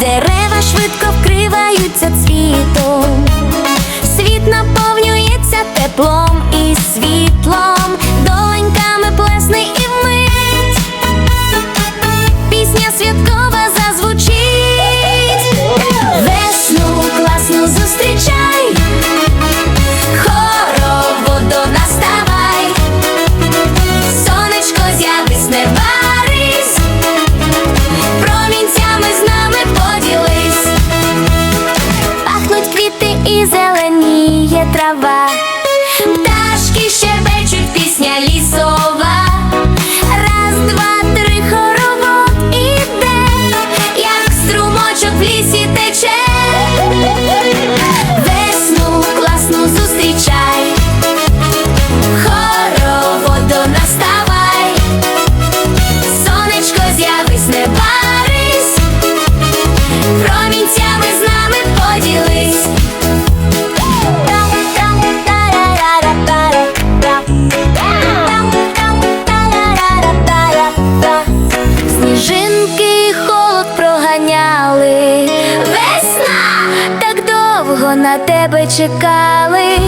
Дерева швидко вкриваються цвітом, світ наповнюється теплом. і зеленіє трава. тебе чекали.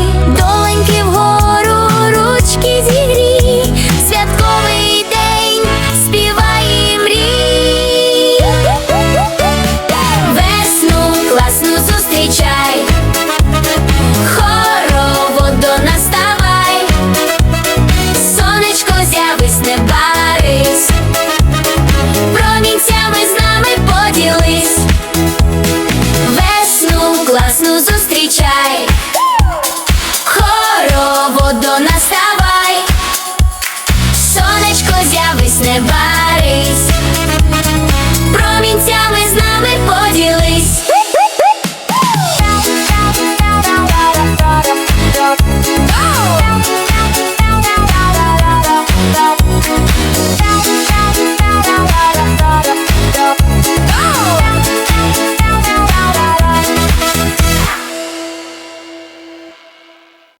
встречай Хоровод до нас